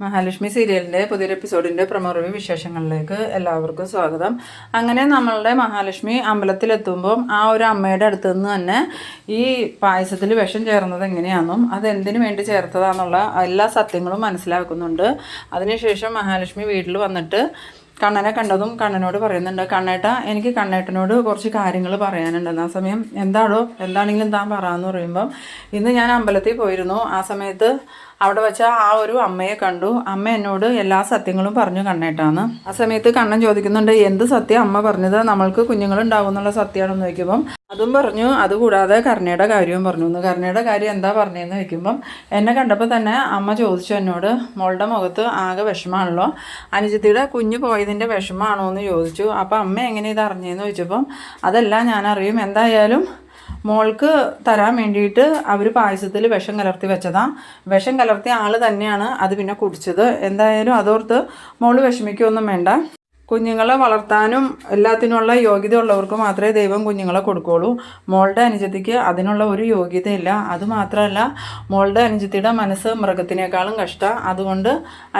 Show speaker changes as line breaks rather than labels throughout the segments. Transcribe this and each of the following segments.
മഹാലക്ഷ്മി സീരിയലിന്റെ പുതിയൊരു എപ്പിസോഡിന്റെ പ്രമുഖ വിശേഷങ്ങളിലേക്ക് എല്ലാവർക്കും സ്വാഗതം. അങ്ങനെ നമ്മളുടെ മഹാലക്ഷ്മി അമ്പലത്തിലെത്തുമ്പം ആ ഒരു അമ്മയുടെ അടുത്ത് നിന്ന് തന്നെ ഈ പായസത്തിൽ വിഷം ചേർന്നത് എങ്ങനെയാണെന്നും അത് എന്തിനു വേണ്ടി ചേർത്തതാന്നുള്ള എല്ലാ സത്യങ്ങളും മനസ്സിലാക്കുന്നുണ്ട്. അതിനുശേഷം മഹാലക്ഷ്മി വീട്ടിൽ വന്നിട്ട് കണ്ണനെ കണ്ടതും കണ്ണനോട് പറയുന്നുണ്ട് കണ്ണേട്ട എനിക്ക് കണ്ണേട്ടനോട് കുറച്ച് കാര്യങ്ങൾ പറയാനുണ്ടെന്ന് ആ സമയം എന്താണോ? എന്താണെങ്കിലും താൻ പറയാമെന്ന് പറയുമ്പം ഇന്ന് ഞാൻ അമ്പലത്തിൽ പോയിരുന്നു. ആ സമയത്ത് അവിടെ വെച്ച് ആ ഒരു അമ്മയെ കണ്ടു. അമ്മ എന്നോട് എല്ലാ സത്യങ്ങളും പറഞ്ഞു കണ്ണേട്ടാന്ന്. ആ സമയത്ത് കണ്ണൻ ചോദിക്കുന്നുണ്ട് എന്ത് സത്യം? അമ്മ പറഞ്ഞത് നമ്മൾക്ക് കുഞ്ഞുങ്ങളുണ്ടാവും എന്നുള്ള സത്യമാണെന്ന് ചോദിക്കുമ്പം അതും പറഞ്ഞു. അതുകൂടാതെ കരുണയുടെ കാര്യവും പറഞ്ഞു. എന്ന് കാര്യം എന്താ പറഞ്ഞതെന്ന് ചോദിക്കുമ്പം എന്നെ കണ്ടപ്പോൾ തന്നെ അമ്മ ചോദിച്ചു എന്നോട് മോളുടെ മുഖത്ത് ആകെ വിഷമാണല്ലോ. അനുജത്തിയുടെ കുഞ്ഞ് പോയതിന്റെ വിഷമാണോ എന്ന് ചോദിച്ചു. അപ്പോൾ അമ്മ എങ്ങനെ ഇത് അറിഞ്ഞതെന്ന് ചോദിച്ചപ്പം അതെല്ലാം ഞാൻ അറിയും എന്തായാലും മോൾക്ക് തരാൻ വേണ്ടിയിട്ട് അവർ പായസത്തിൽ വിഷം കലർത്തി വെച്ചതാണ് വിഷം കലർത്തിയ ആൾ തന്നെയാണ് അത് പിന്നെ കുടിച്ചത്. എന്തായാലും അതോർത്ത് മോൾ വിഷമിക്കുകയൊന്നും വേണ്ട. കുഞ്ഞുങ്ങളെ വളർത്താനും എല്ലാത്തിനുള്ള യോഗ്യത ഉള്ളവർക്ക് മാത്രമേ ദൈവം കുഞ്ഞുങ്ങളെ കൊടുക്കുകയുള്ളൂ മോളുടെ അനുജത്തിക്ക് അതിനുള്ള ഒരു യോഗ്യതയില്ല അതുമാത്രമല്ല മോളുടെ അനുജത്തിയുടെ മനസ്സ് മൃഗത്തിനേക്കാളും കഷ്ട. അതുകൊണ്ട്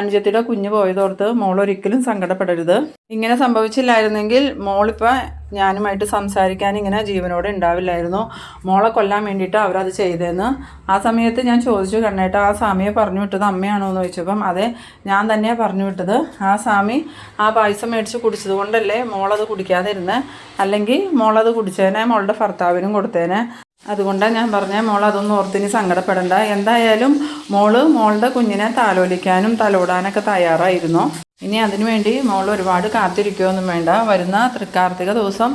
അനുജത്തിയുടെ കുഞ്ഞ് പോയതോർത്ത് മോൾ ഒരിക്കലും സങ്കടപ്പെടരുത്. ഇങ്ങനെ സംഭവിച്ചില്ലായിരുന്നെങ്കിൽ മോളിപ്പോൾ ഞാനുമായിട്ട് സംസാരിക്കാൻ ഇങ്ങനെ ജീവനോടെ ഉണ്ടാവില്ലായിരുന്നു. മോളെ കൊല്ലാൻ വേണ്ടിയിട്ട് അവരത് ചെയ്തതെന്ന് ആ സമയത്ത് ഞാൻ ചോദിച്ചു കണ്ണേട്ട ആ സ്വാമിയെ പറഞ്ഞു വിട്ടത് അമ്മയാണോ? എന്ന് ചോദിച്ചപ്പം അതെ ഞാൻ തന്നെയാണ് പറഞ്ഞു വിട്ടത്. ആ സ്വാമി ആ പായസം മേടിച്ച് കുടിച്ചത് കൊണ്ടല്ലേ മോളത് കുടിക്കാതിരുന്നേ? അല്ലെങ്കിൽ മോളത് കുടിച്ചേനെ മോളുടെ ഭർത്താവിനും കൊടുത്തേനെ? അതുകൊണ്ടാണ് ഞാൻ പറഞ്ഞ മോൾ അതൊന്നും ഓർത്തിനി സങ്കടപ്പെടണ്ട. എന്തായാലും മോൾ മോളുടെ കുഞ്ഞിനെ താലോലിക്കാനും തലോടാനൊക്കെ തയ്യാറായിരുന്നു. ഇനി അതിനുവേണ്ടി മോൾ ഒരുപാട് കാത്തിരിക്കുകയൊന്നും വേണ്ട. വരുന്ന തൃക്കാർത്തിക ദിവസം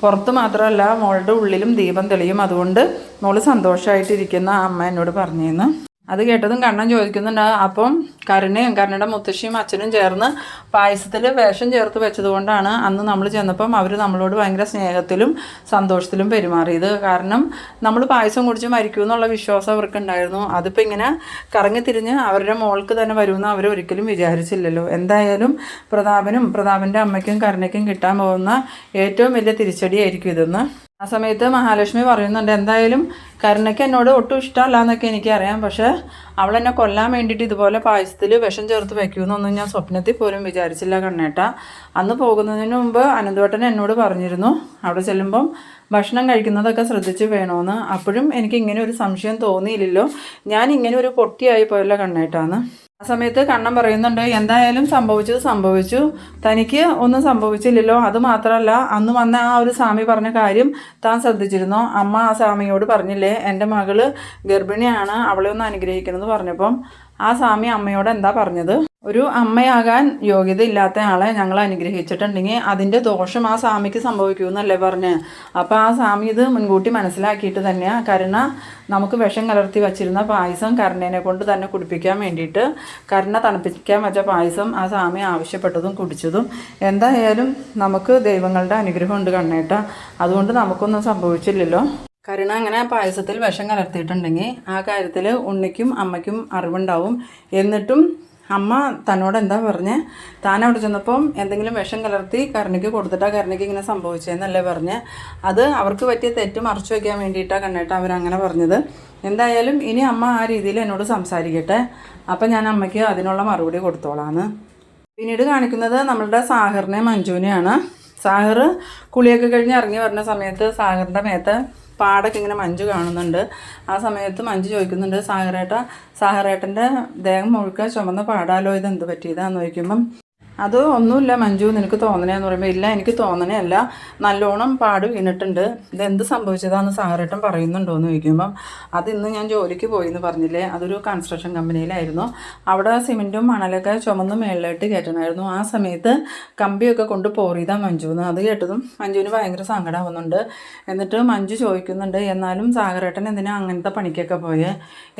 പുറത്ത് മാത്രമല്ല മോളുടെ ഉള്ളിലും ദീപം തെളിയും. അതുകൊണ്ട് മോൾ സന്തോഷമായിട്ടിരിക്കുന്ന അമ്മ എന്നോട് പറഞ്ഞിരുന്നു അത് കേട്ടതും കണ്ണൻ ചോദിക്കുന്നുണ്ട്. അപ്പം കരുണയും കരുണയുടെ മുത്തശ്ശിയും അച്ഛനും ചേർന്ന് പായസത്തിൽ വേഷം ചേർത്ത് വെച്ചതുകൊണ്ടാണ് അന്ന് നമ്മൾ ചെന്നപ്പം അവർ നമ്മളോട് ഭയങ്കര സ്നേഹത്തിലും സന്തോഷത്തിലും പെരുമാറിയത്. കാരണം നമ്മൾ പായസം കുടിച്ച് മരിക്കും എന്നുള്ള വിശ്വാസം അവർക്ക് ഉണ്ടായിരുന്നു അതിപ്പോൾ ഇങ്ങനെ കറങ്ങി തിരിഞ്ഞ് അവരുടെ മോൾക്ക് തന്നെ വരുമെന്ന് അവർ ഒരിക്കലും വിചാരിച്ചില്ലല്ലോ. എന്തായാലും പ്രതാപനും പ്രതാപന്റെ അമ്മയ്ക്കും കരുണയ്ക്കും കിട്ടാൻ പോകുന്ന ഏറ്റവും വലിയ തിരിച്ചടിയായിരിക്കും ഇതെന്ന് ആ സമയത്ത് മഹാലക്ഷ്മി പറയുന്നുണ്ട് എന്തായാലും കരുണയ്ക്ക് എന്നോട് ഒട്ടും ഇഷ്ടമല്ല എന്നൊക്കെ എനിക്കറിയാം. പക്ഷേ അവൾ എന്നെ കൊല്ലാൻ വേണ്ടിയിട്ട് ഇതുപോലെ പായസത്തിൽ വിഷം ചേർത്ത് വയ്ക്കുമെന്നൊന്നും ഞാൻ സ്വപ്നത്തിൽ പോലും വിചാരിച്ചില്ല കണ്ണേട്ട. അന്ന് പോകുന്നതിന് മുമ്പ് അനന്തവട്ടൻ എന്നോട് പറഞ്ഞിരുന്നു അവിടെ ചെല്ലുമ്പം ഭക്ഷണം കഴിക്കുന്നതൊക്കെ ശ്രദ്ധിച്ച് വേണമെന്ന് അപ്പോഴും എനിക്ക് ഇങ്ങനെ ഒരു സംശയം തോന്നിയില്ലല്ലോ. ഞാൻ ഇങ്ങനെ ഒരു പൊട്ടിയായി പോയല്ലോ കണ്ണേട്ടാന്ന്. ആ സമയത്ത് കണ്ണൻ പറയുന്നുണ്ട് എന്തായാലും സംഭവിച്ചത് സംഭവിച്ചു. തനിക്ക് ഒന്നും സംഭവിച്ചില്ലല്ലോ. അത് മാത്രമല്ല അന്ന് വന്ന ആ ഒരു സ്വാമി പറഞ്ഞ കാര്യം താൻ ശ്രദ്ധിച്ചിരുന്നോ. അമ്മ ആ സ്വാമിയോട് പറഞ്ഞില്ലേ എന്റെ മകൾ ഗർഭിണിയാണ് അവളെ ഒന്ന് അനുഗ്രഹിക്കണമെന്ന് പറഞ്ഞപ്പം ആ സ്വാമി അമ്മയോട് എന്താ പറഞ്ഞത്? ഒരു അമ്മയാകാൻ യോഗ്യത ഇല്ലാത്ത ആളെ ഞങ്ങൾ അനുഗ്രഹിച്ചിട്ടുണ്ടെങ്കിൽ അതിന്റെ ദോഷം ആ സ്വാമിക്ക് സംഭവിക്കുമെന്നല്ലേ പറഞ്ഞ്. അപ്പോൾ ആ സ്വാമി ഇത് മുൻകൂട്ടി മനസ്സിലാക്കിയിട്ട് തന്നെയാണ് കരുണ നമുക്ക് വിഷം കലർത്തി വച്ചിരുന്ന പായസം കരുണേനെ കൊണ്ട് തന്നെ കുടിപ്പിക്കാൻ വേണ്ടിയിട്ട് കരുണ തണുപ്പിക്കാൻ വെച്ച പായസം ആ സ്വാമി ആവശ്യപ്പെട്ടതും കുടിച്ചതും. എന്തായാലും നമുക്ക് ദൈവങ്ങളുടെ അനുഗ്രഹം ഉണ്ട് കണ്ണേട്ട. അതുകൊണ്ട് നമുക്കൊന്നും സംഭവിച്ചില്ലല്ലോ. കരുണ അങ്ങനെ പായസത്തിൽ വിഷം കലർത്തിയിട്ടുണ്ടെങ്കിൽ ആ കാര്യത്തിൽ ഉണ്ണിക്കും അമ്മയ്ക്കും അറിവുണ്ടാവും. എന്നിട്ടും അമ്മ തന്നോട് എന്താ പറഞ്ഞ്? താൻ അവിടെ ചെന്നപ്പം എന്തെങ്കിലും വിഷം കലർത്തി കരണിക്ക് കൊടുത്തിട്ടാ കരണിക്ക് ഇങ്ങനെ സംഭവിച്ചതെന്നല്ലേ പറഞ്ഞ്. അത് അവർക്ക് പറ്റിയ തെറ്റ് മറച്ചു വയ്ക്കാൻ വേണ്ടിയിട്ടാണ് കണ്ണേട്ട അവരങ്ങനെ പറഞ്ഞത്. എന്തായാലും ഇനി അമ്മ ആ രീതിയിൽ എന്നോട് സംസാരിക്കട്ടെ. അപ്പം ഞാൻ അമ്മയ്ക്ക് അതിനുള്ള മറുപടി കൊടുത്തോളാന്ന്. പിന്നീട് കാണിക്കുന്നത് നമ്മളുടെ സാഹറിനെ മഞ്ജുവിനെയാണ്. സാഹർ കുളിയൊക്കെ കഴിഞ്ഞ് ഇറങ്ങി വരുന്ന സമയത്ത് സാഹറിന്റെ മേത്ത് പാടൊക്കെ ഇങ്ങനെ മഞ്ജു കാണുന്നുണ്ട്. ആ സമയത്ത് മഞ്ജു ചോദിക്കുന്നുണ്ട് സാഹറേട്ട സാഹറേട്ടന്റെ ദേഹം മുഴുക്കെ ചുമന്ന പാടാലോ? ഇത് എന്ത് പറ്റിയതാന്ന്? ചോദിക്കുമ്പം അത് ഒന്നുമില്ല മഞ്ജു നിനക്ക് തോന്നണേന്ന് പറയുമ്പോൾ ഇല്ല എനിക്ക് തോന്നണയല്ല. നല്ലോണം പാട് വീണിട്ടുണ്ട് ഇതെന്ത് എന്ത് സംഭവിച്ചതാന്ന് സാഹറേട്ടൻ പറയുന്നുണ്ടോ എന്ന് ചോദിക്കുമ്പം അത് ഇന്ന് ഞാൻ ജോലിക്ക് പോയി എന്ന് പറഞ്ഞില്ലേ? അതൊരു കൺസ്ട്രക്ഷൻ കമ്പനിയിലായിരുന്നു അവിടെ സിമെന്റും മണലൊക്കെ ചുമന്ന് മേളിലായിട്ട് കയറ്റണമായിരുന്നു ആ സമയത്ത് കമ്പിയൊക്കെ കൊണ്ട് പോറിയതാ മഞ്ജുന്ന് അത് കേട്ടതും മഞ്ജുവിന് ഭയങ്കര സങ്കടമാവുന്നുണ്ട് എന്നിട്ട് മഞ്ജു ചോദിക്കുന്നുണ്ട് എന്നാലും സാഗരേട്ടൻ എന്തിനാ അങ്ങനത്തെ പണിക്കൊക്കെ പോയേ?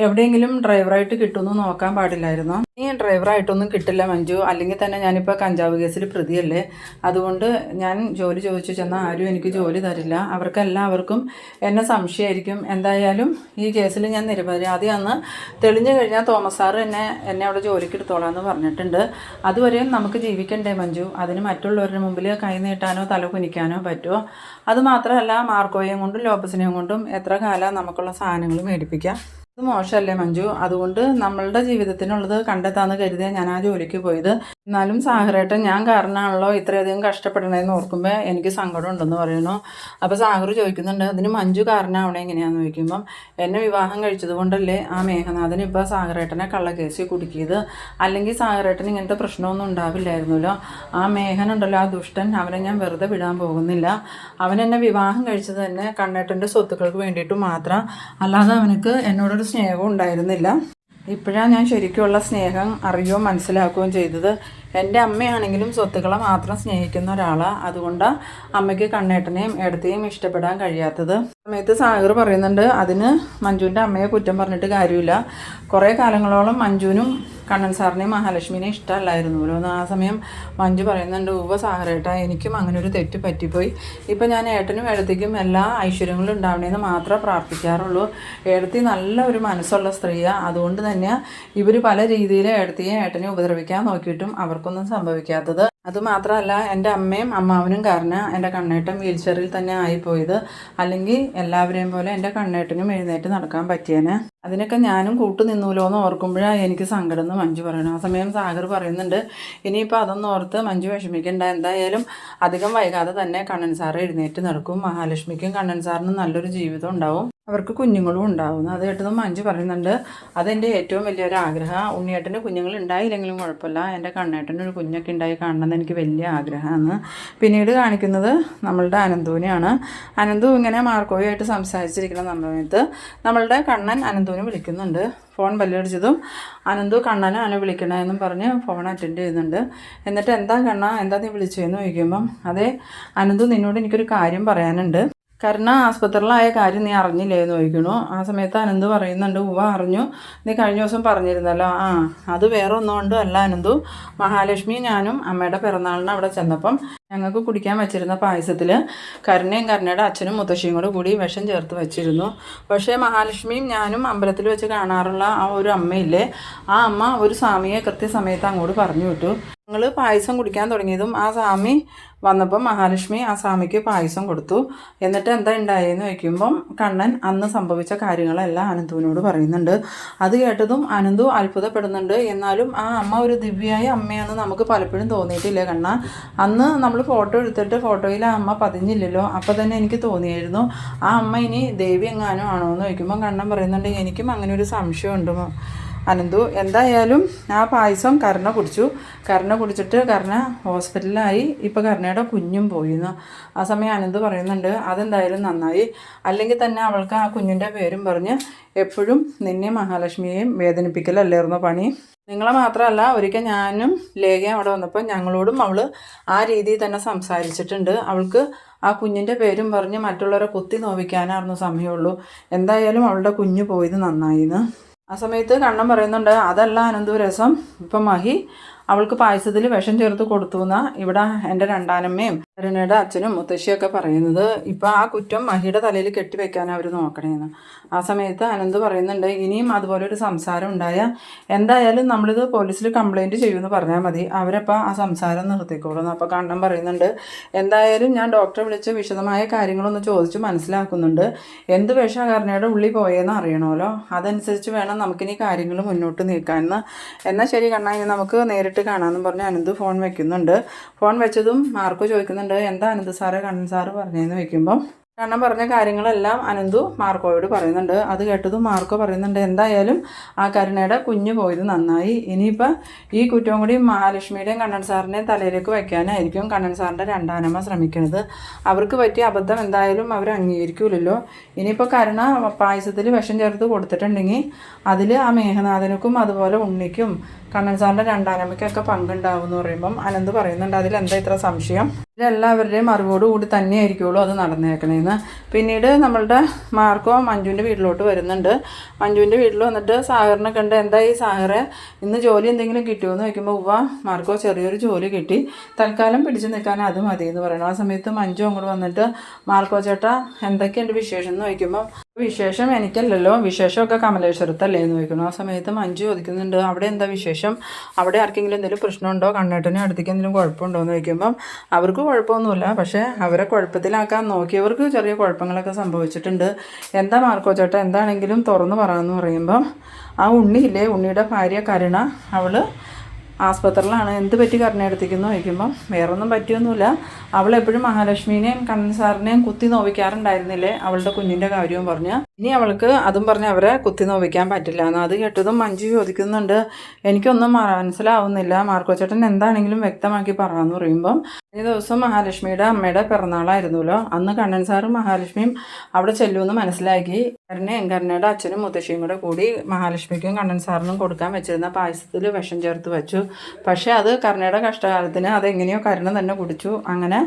എവിടെയെങ്കിലും ഡ്രൈവറായിട്ട് കിട്ടുമെന്ന് നോക്കാൻ പാടില്ലായിരുന്നോ? നീ ഡ്രൈവറായിട്ടൊന്നും കിട്ടില്ല മഞ്ജു. അല്ലെങ്കിൽ തന്നെ ഞാനിപ്പോൾ കഞ്ചാവ് കേസിൽ പ്രതിയല്ലേ? അതുകൊണ്ട് ഞാൻ ജോലി ചോദിച്ചു ചെന്നാൽ ആരും എനിക്ക് ജോലി തരില്ല. അവർക്കെല്ലാവർക്കും എന്നെ സംശയമായിരിക്കും എന്തായാലും ഈ കേസിൽ ഞാൻ നിരപരാധി അന്ന് തെളിഞ്ഞു കഴിഞ്ഞാൽ തോമസ് സാറ് എന്നെ എന്നെ അവിടെ ജോലിക്ക് എടുത്തോളാം എന്ന് പറഞ്ഞിട്ടുണ്ട്. അതുവരെയും നമുക്ക് ജീവിക്കണ്ടേ മഞ്ജു? അതിന് മറ്റുള്ളവരുടെ മുമ്പിൽ കൈ നീട്ടാനോ തല കുനിക്കാനോ പറ്റുമോ? അതുമാത്രമല്ല മാർക്കോയെയും കൊണ്ടും ലോപ്പസിനെയും കൊണ്ടും എത്ര കാലം നമുക്കുള്ള സാധനങ്ങൾ മേടിപ്പിക്കാം? അത് മോശമല്ലേ മഞ്ജു? അതുകൊണ്ട് നമ്മളുടെ ജീവിതത്തിനുള്ളത് കണ്ടെത്താമെന്ന് കരുതിയാണ് ഞാൻ ആ ജോലിക്ക് പോയത്. എന്നാലും സാഹറേട്ടൻ ഞാൻ കാരണമാണല്ലോ ഇത്രയധികം കഷ്ടപ്പെടണേന്ന് ഓർക്കുമ്പോൾ എനിക്ക് സങ്കടം ഉണ്ടെന്ന് പറയുന്നു. അപ്പോൾ സാഗർ ചോദിക്കുന്നുണ്ട് അതിന് മഞ്ജു കാരണമാവണേ എങ്ങനെയാണെന്ന് ചോദിക്കുമ്പം എന്നെ വിവാഹം കഴിച്ചത് കൊണ്ടല്ലേ ആ മേഘനാഥൻ ഇപ്പോൾ സാഹറേട്ടനെ കള്ളക്കേസി കുടുക്കിയത്? അല്ലെങ്കിൽ സാഗറേട്ടൻ ഇങ്ങനത്തെ പ്രശ്നമൊന്നും ഉണ്ടാവില്ലായിരുന്നല്ലോ? ആ മേഘനുണ്ടല്ലോ ആ ദുഷ്ടൻ അവനെ ഞാൻ വെറുതെ വിടാൻ പോകുന്നില്ല. അവൻ എന്നെ വിവാഹം കഴിച്ചത് തന്നെ കണ്ണേട്ടന്റെ സ്വത്തുക്കൾക്ക് വേണ്ടിയിട്ട് മാത്രം. അല്ലാതെ അവനക്ക് എന്നോടൊരു സ്നേഹവും ഉണ്ടായിരുന്നില്ല. ഇപ്പോഴാണ് ഞാൻ ശരിക്കുള്ള സ്നേഹം അറിയുകയും മനസ്സിലാക്കുകയും ചെയ്തത്. എന്റെ അമ്മയാണെങ്കിലും സ്വത്തുക്കളെ മാത്രം സ്നേഹിക്കുന്ന ഒരാളാണ് അതുകൊണ്ട് അമ്മയ്ക്ക് കണ്ണേട്ടനെയും എടുത്തെയും ഇഷ്ടപ്പെടാൻ കഴിയാത്തത്. സമയത്ത് സാഗർ പറയുന്നുണ്ട് അതിന് മഞ്ജുവിന്റെ അമ്മയെ കുറ്റം പറഞ്ഞിട്ട് കാര്യമില്ല. കുറേ കാലങ്ങളോളം മഞ്ജുവിനും കണ്ണൻ സാറിനെയും മഹാലക്ഷ്മിനെ ഇഷ്ടമല്ലായിരുന്നു. ഓരോന്ന് ആ സമയം മഞ്ജു പറയുന്നുണ്ട് ഉവ സാഹറേട്ടാ എനിക്കും അങ്ങനെ ഒരു തെറ്റ് പറ്റിപ്പോയി. ഇപ്പം ഞാൻ ഏട്ടനും ഏടത്തേക്കും എല്ലാ ഐശ്വര്യങ്ങളും ഉണ്ടാവണേന്ന് മാത്രമേ പ്രാർത്ഥിക്കാറുള്ളൂ. ഏടത്തി നല്ല ഒരു മനസ്സുള്ള സ്ത്രീയാണ് അതുകൊണ്ട് തന്നെ ഇവർ പല രീതിയിൽ ഏടത്തിയെ ഏട്ടനെ ഉപദ്രവിക്കാൻ നോക്കിയിട്ടും അവർക്കൊന്നും സംഭവിക്കാത്തത്. അതുമാത്രമല്ല എന്റെ അമ്മയും അമ്മാവനും കാരണം എന്റെ കണ്ണേട്ടൻ വീൽ ചെയറിൽ തന്നെ ആയിപ്പോയത്. അല്ലെങ്കിൽ എല്ലാവരെയും പോലെ എന്റെ കണ്ണേട്ടനും എഴുന്നേറ്റ് നടക്കാൻ പറ്റിയേനെ. അതിനൊക്കെ ഞാനും കൂട്ടു എന്ന് ഓർക്കുമ്പോഴാണ് എനിക്ക് സങ്കടം എന്ന് മഞ്ജു പറയണം ആ സമയം സാഗർ പറയുന്നുണ്ട് ഇനിയിപ്പോൾ അതൊന്നും ഓർത്ത് മഞ്ജു വിഷമിക്കണ്ട. എന്തായാലും അധികം വൈകാതെ തന്നെ കണ്ണൻ സാറ് എഴുന്നേറ്റ് നടക്കും. മഹാലക്ഷ്മിക്കും കണ്ണൻ സാറിനും നല്ലൊരു ജീവിതം ഉണ്ടാവും. അവർക്ക് കുഞ്ഞുങ്ങളും ഉണ്ടാവും അത് കേട്ടതും മഞ്ജു പറയുന്നുണ്ട് അതെന്റെ ഏറ്റവും വലിയൊരു ആഗ്രഹം. ഉണ്ണിയേട്ടന് കുഞ്ഞുങ്ങൾ ഉണ്ടായില്ലെങ്കിലും കുഴപ്പമില്ല. എന്റെ കണ്ണേട്ടന് ഒരു കുഞ്ഞൊക്കെ ഉണ്ടായി കാണണമെന്ന് എനിക്ക് വലിയ ആഗ്രഹമാണ്. പിന്നീട് കാണിക്കുന്നത് നമ്മളുടെ അനന്തുവിനെയാണ് അനന്തു ഇങ്ങനെ മാർക്കോയുമായിട്ട് സംസാരിച്ചിരിക്കുന്ന സമയത്ത് നമ്മളുടെ കണ്ണൻ അനന്തുവിനെ വിളിക്കുന്നുണ്ട്. ഫോൺ ബല്ലടിച്ചതും അനന്തു കണ്ണനെ ആണ് വിളിക്കണമെന്നും പറഞ്ഞ് ഫോൺ അറ്റൻഡ് ചെയ്യുന്നുണ്ട്. എന്നിട്ട് എന്താ കണ്ണ? എന്താ നീ വിളിച്ചതെന്ന് ചോദിക്കുമ്പം അതെ അനന്തു നിന്നോട് എനിക്കൊരു കാര്യം പറയാനുണ്ട്. കരുണ ആസ്പത്രിയിലായ കാര്യം നീ അറിഞ്ഞില്ലേ എന്ന് ചോദിക്കണു. ആ സമയത്ത് അനന്ത് പറയുന്നുണ്ട് ഉവ അറിഞ്ഞു. നീ കഴിഞ്ഞ ദിവസം പറഞ്ഞിരുന്നല്ലോ. ആ അത് വേറെ ഒന്നുകൊണ്ടും അല്ല അനന്തു. മഹാലക്ഷ്മി ഞാനും അമ്മയുടെ പിറന്നാളിന് അവിടെ ചെന്നപ്പം ഞങ്ങൾക്ക് കുടിക്കാൻ വെച്ചിരുന്ന പായസത്തിൽ കരുണയും കരുണയുടെ അച്ഛനും മുത്തശ്ശിയും കൂടെ കൂടി വിഷം ചേർത്ത് വെച്ചിരുന്നു. പക്ഷേ മഹാലക്ഷ്മിയും ഞാനും അമ്പലത്തിൽ വെച്ച് കാണാറുള്ള ആ ഒരു അമ്മയില്ലേ ആ അമ്മ ഒരു സ്വാമിയെ കൃത്യസമയത്ത് അങ്ങോട്ട് പറഞ്ഞു വിട്ടു. ഞങ്ങൾ പായസം കുടിക്കാൻ തുടങ്ങിയതും ആ സ്വാമി വന്നപ്പം മഹാലക്ഷ്മി ആ സ്വാമിക്ക് പായസം കൊടുത്തു. എന്നിട്ട് എന്താ ഉണ്ടായെന്ന് ചോദിക്കുമ്പം കണ്ണൻ അന്ന് സംഭവിച്ച കാര്യങ്ങളെല്ലാം അനന്തുവിനോട് പറയുന്നുണ്ട്. അത് കേട്ടതും അനന്തു അത്ഭുതപ്പെടുന്നുണ്ട്. എന്നാലും ആ അമ്മ ഒരു ദിവ്യായ അമ്മയാണെന്ന് നമുക്ക് പലപ്പോഴും തോന്നിയിട്ടില്ല കണ്ണ? അന്ന് നമ്മൾ ഫോട്ടോ എടുത്തിട്ട് ഫോട്ടോയിൽ ആ അമ്മ പതിഞ്ഞില്ലല്ലോ. അപ്പോൾ തന്നെ എനിക്ക് തോന്നിയായിരുന്നു. ആ അമ്മ ഇനി ദേവി എങ്ങാനും ആണോ എന്ന് ചോദിക്കുമ്പോൾ കണ്ണൻ പറയുന്നുണ്ട്. എനിക്കും അങ്ങനെ ഒരു സംശയമുണ്ട് അനന്തു എന്തായാലും ആ പായസം കർണ കുടിച്ചു. കർണ കുടിച്ചിട്ട് കർണ ഹോസ്പിറ്റലിലായി. ഇപ്പോൾ കർണയുടെ കുഞ്ഞും പോയിരുന്നു ആ സമയം അനന്ത് പറയുന്നുണ്ട് അതെന്തായാലും നന്നായി. അല്ലെങ്കിൽ തന്നെ അവൾക്ക് ആ കുഞ്ഞിന്റെ പേരും പറഞ്ഞ് എപ്പോഴും നിന്നെ മഹാലക്ഷ്മിയെയും വേദനിപ്പിക്കലല്ലായിരുന്നു പണി? നിങ്ങളെ മാത്രമല്ല ഒരിക്കൽ ഞാനും ലേഖയും അവിടെ വന്നപ്പോൾ ഞങ്ങളോടും അവൾ ആ രീതിയിൽ തന്നെ സംസാരിച്ചിട്ടുണ്ട്. അവൾക്ക് ആ കുഞ്ഞിന്റെ പേരും പറഞ്ഞ് മറ്റുള്ളവരെ കുത്തി നോവിക്കാനായിരുന്നു സമയമുള്ളൂ. എന്തായാലും അവളുടെ കുഞ്ഞ് പോയത് നന്നായിന്ന്. ആ സമയത്ത് കണ്ണൻ പറയുന്നുണ്ട് അതല്ല അനന്തു രസം ഇപ്പം മഹി അവൾക്ക് പായസത്തിൽ വിഷം ചേർത്ത് കൊടുത്തു എന്നാ ഇവിടെ എന്റെ രണ്ടാനമ്മയും കരുണയുടെ അച്ഛനും മുത്തശ്ശിയൊക്കെ പറയുന്നത്. ഇപ്പം ആ കുറ്റം മഹിയുടെ തലയിൽ കെട്ടിവെക്കാൻ അവർ നോക്കണേന്ന്. ആ സമയത്ത് അനന്ത് പറയുന്നുണ്ട് ഇനിയും അതുപോലെ ഒരു സംസാരം ഉണ്ടായാൽ എന്തായാലും നമ്മളിത് പോലീസിൽ കംപ്ലൈന്റ് ചെയ്യുമെന്ന് പറഞ്ഞാൽ മതി. അവരപ്പോൾ ആ സംസാരം നിർത്തിക്കോളുന്നു അപ്പോൾ കണ്ണൻ പറയുന്നുണ്ട് എന്തായാലും ഞാൻ ഡോക്ടറെ വിളിച്ച് വിശദമായ കാര്യങ്ങളൊന്ന് ചോദിച്ച് മനസ്സിലാക്കുന്നുണ്ട്. എന്ത് വിഷകരണയുടെ ഉള്ളിൽ പോയെന്ന് അറിയണമല്ലോ അതനുസരിച്ച് വേണം നമുക്കിനി കാര്യങ്ങൾ മുന്നോട്ട് നീക്കാമെന്ന് എന്നാൽ ശരി കണ്ണ നമുക്ക് നേരിട്ട് കാണാമെന്നും പറഞ്ഞ് അനന്ത് ഫോൺ വെക്കുന്നുണ്ട്. ഫോൺ വെച്ചതും മാർക്കോ ചോദിക്കുന്നുണ്ട് എന്താ അനന്ത് സാറ് കണ്ണൻ സാറ് പറഞ്ഞതെന്ന് വെക്കുമ്പം? കണ്ണൻ പറഞ്ഞ കാര്യങ്ങളെല്ലാം അനന്തു മാർക്കോയോട് പറയുന്നുണ്ട്. അത് കേട്ടതും മാർക്കോ പറയുന്നുണ്ട് എന്തായാലും ആ കരുണയുടെ കുഞ്ഞു പോയത് നന്നായി. ഇനിയിപ്പോൾ ഈ കുറ്റവും കൂടി മഹാലക്ഷ്മിയുടെയും കണ്ണൻ സാറിന്റെയും തലയിലേക്ക് വയ്ക്കാനായിരിക്കും കണ്ണൻ സാറിന്റെ രണ്ടാനമ്മ ശ്രമിക്കുന്നത് അവർക്ക് പറ്റിയ അബദ്ധം എന്തായാലും അവർ അംഗീകരിക്കൂലല്ലോ. ഇനിയിപ്പോൾ കരുണ പായസത്തിൽ വിഷം ചേർത്ത് കൊടുത്തിട്ടുണ്ടെങ്കിൽ അതിൽ ആ മേഘനാഥനക്കും അതുപോലെ ഉണ്ണിക്കും കണ്ണൻ സാറിന്റെ രണ്ടാനമ്മയ്ക്കൊക്കെ പങ്കുണ്ടാവും എന്ന് പറയുമ്പം അനന്ത് പറയുന്നുണ്ട് അതിലെന്താ ഇത്ര സംശയം? ഇതെല്ലാവരുടെയും അറിവോടുകൂടി തന്നെയായിരിക്കുള്ളൂ അത് നടന്നേക്കണേന്ന്. പിന്നീട് നമ്മളുടെ മാർക്കോ മഞ്ജുവിന്റെ വീട്ടിലോട്ട് വരുന്നുണ്ട്. മഞ്ജുവിന്റെ വീട്ടിൽ വന്നിട്ട് സാഹറിനെ കണ്ട് എന്താ ഈ സാഹറെ ഇന്ന് ജോലി എന്തെങ്കിലും കിട്ടുമോ എന്ന് ചോദിക്കുമ്പോൾ ഉവ്വ മാർക്കോ ചെറിയൊരു ജോലി കിട്ടി. തൽക്കാലം പിടിച്ചു നിൽക്കാൻ അത് മതി എന്ന് പറയണം. ആ സമയത്ത് മഞ്ജു അങ്ങോട്ട് വന്നിട്ട് മാർക്കോ ചേട്ടാ എന്തൊക്കെയുണ്ട് വിശേഷം? എന്ന് ചോദിക്കുമ്പോൾ വിശേഷം എനിക്കല്ലല്ലോ. വിശേഷമൊക്കെ കമലേശ്വരത്തല്ലേ എന്ന് ചോദിക്കുന്നു. ആ സമയത്ത് മഞ്ജു ചോദിക്കുന്നുണ്ട് അവിടെ എന്താ വിശേഷം? അവിടെ ആർക്കെങ്കിലും എന്തെങ്കിലും പ്രശ്നമുണ്ടോ? കണ്ണേട്ടനും അടുത്തേക്ക് എന്തെങ്കിലും കുഴപ്പമുണ്ടോ? എന്ന് ചോദിക്കുമ്പം അവർക്ക് കുഴപ്പമൊന്നുമില്ല. പക്ഷേ അവരെ കുഴപ്പത്തിലാക്കാൻ നോക്കിയവർക്ക് ചെറിയ കുഴപ്പങ്ങളൊക്കെ സംഭവിച്ചിട്ടുണ്ട്. എന്താ മാർക്കോ ചേട്ടാ? എന്താണെങ്കിലും തുറന്നു പറയാമെന്ന് പറയുമ്പം ആ ഉണ്ണിയില്ലേ? ഉണ്ണിയുടെ ഭാര്യ കരുണ. അവൾ ആസ്പത്രിയിലാണ്. എന്ത് പറ്റി കരുണയെടുത്തിക്കുന്നു ചോദിക്കുമ്പം വേറൊന്നും പറ്റിയൊന്നുമില്ല. അവൾ എപ്പോഴും മഹാലക്ഷ്മീനെയും കണ്ണൻ സാറിനെയും കുത്തി നോവിക്കാറുണ്ടായിരുന്നില്ലേ? അവളുടെ കുഞ്ഞിന്റെ കാര്യവും പറഞ്ഞ്. ഇനി അവൾക്ക് അതും പറഞ്ഞ് അവരെ കുത്തി നോവിക്കാൻ പറ്റില്ല. എന്ന് അത് കേട്ടതും മഞ്ജു ചോദിക്കുന്നുണ്ട്. എനിക്കൊന്നും മനസ്സിലാവുന്നില്ല. മാർക്കോച്ചേട്ടൻ എന്താണെങ്കിലും വ്യക്തമാക്കി പറയാമെന്ന് പറയുമ്പം ഈ ദിവസം മഹാലക്ഷ്മിയുടെ അമ്മയുടെ പിറന്നാളായിരുന്നല്ലോ. അന്ന് കണ്ണൻ സാറും മഹാലക്ഷ്മിയും അവിടെ ചെല്ലുമെന്ന് മനസ്സിലാക്കി. കരുണയും കരുണയുടെ അച്ഛനും മുത്തശ്ശിയും കൂടെ കൂടി മഹാലക്ഷ്മിക്കും കണ്ണൻ സാറിനും കൊടുക്കാൻ വെച്ചിരുന്ന പായസത്തിൽ വിഷം ചേർത്ത് വെച്ചു. പക്ഷേ അത് കരുണയുടെ കഷ്ടകാലത്തിന് അതെങ്ങനെയോ കരുണ തന്നെ കുടിച്ചു. അങ്ങനെ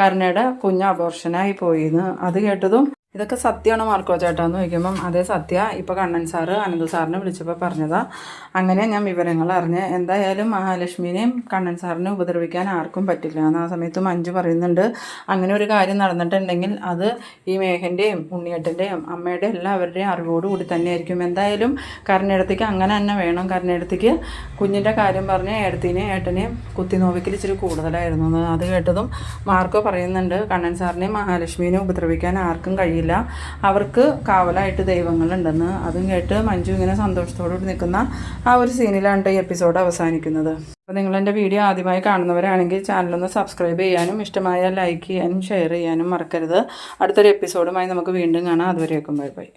കരുണയുടെ കുഞ്ഞ് അബോർഷനായി പോയിന്ന്. അത് കേട്ടതും ഇതൊക്കെ സത്യമാണ് മാർക്കോ ചേട്ടാ എന്ന് ചോദിക്കുമ്പം അതേ സത്യ. ഇപ്പോൾ കണ്ണൻ സാറ് അനന്ത സാറിനെ വിളിച്ചപ്പോൾ പറഞ്ഞതാ. അങ്ങനെ ഞാൻ വിവരങ്ങൾ അറിഞ്ഞ് എന്തായാലും മഹാലക്ഷ്മിനെയും കണ്ണൻ സാറിനെ ഉപദ്രവിക്കാൻ ആർക്കും പറ്റില്ല. എന്ന് ആ സമയത്ത് മഞ്ജു പറയുന്നുണ്ട്. അങ്ങനെ ഒരു കാര്യം നടന്നിട്ടുണ്ടെങ്കിൽ അത് ഈ മേഘന്റെയും ഉണ്ണിയേട്ടന്റെയും അമ്മയുടെ എല്ലാവരുടെയും അറിവോടുകൂടി തന്നെയായിരിക്കും. എന്തായാലും കരണയിടത്തേക്ക് അങ്ങനെ തന്നെ വേണം. കരണയിടത്തേക്ക് കുഞ്ഞിന്റെ കാര്യം പറഞ്ഞ് ഏടത്തിനെയും ഏട്ടനെയും കുത്തിനോവിക്കൽ ഇച്ചിരി കൂടുതലായിരുന്നു അത് കേട്ടതും മാർക്കോ പറയുന്നുണ്ട്. കണ്ണൻ സാറിനെയും മഹാലക്ഷ്മിനെയും ഉപദ്രവിക്കാൻ ആർക്കും കഴിയില്ല അവർക്ക് കാവലായിട്ട് ദൈവങ്ങളുണ്ടെന്ന്. അതും കേട്ട് മഞ്ജു ഇങ്ങനെ സന്തോഷത്തോടുകൂടി നിൽക്കുന്ന ആ ഒരു സീനിലാണ് ഈ എപ്പിസോഡ് അവസാനിക്കുന്നത്. അപ്പോൾ നിങ്ങൾ എന്റെ വീഡിയോ ആദ്യമായി കാണുന്നവരാണെങ്കിൽ ചാനലൊന്ന് സബ്സ്ക്രൈബ് ചെയ്യാനും ഇഷ്ടമായ ലൈക്ക് ചെയ്യാനും ഷെയർ ചെയ്യാനും മറക്കരുത്. അടുത്തൊരു എപ്പിസോഡുമായി നമുക്ക് വീണ്ടും കാണാം. അതുവരേക്കും ബൈ ബൈ.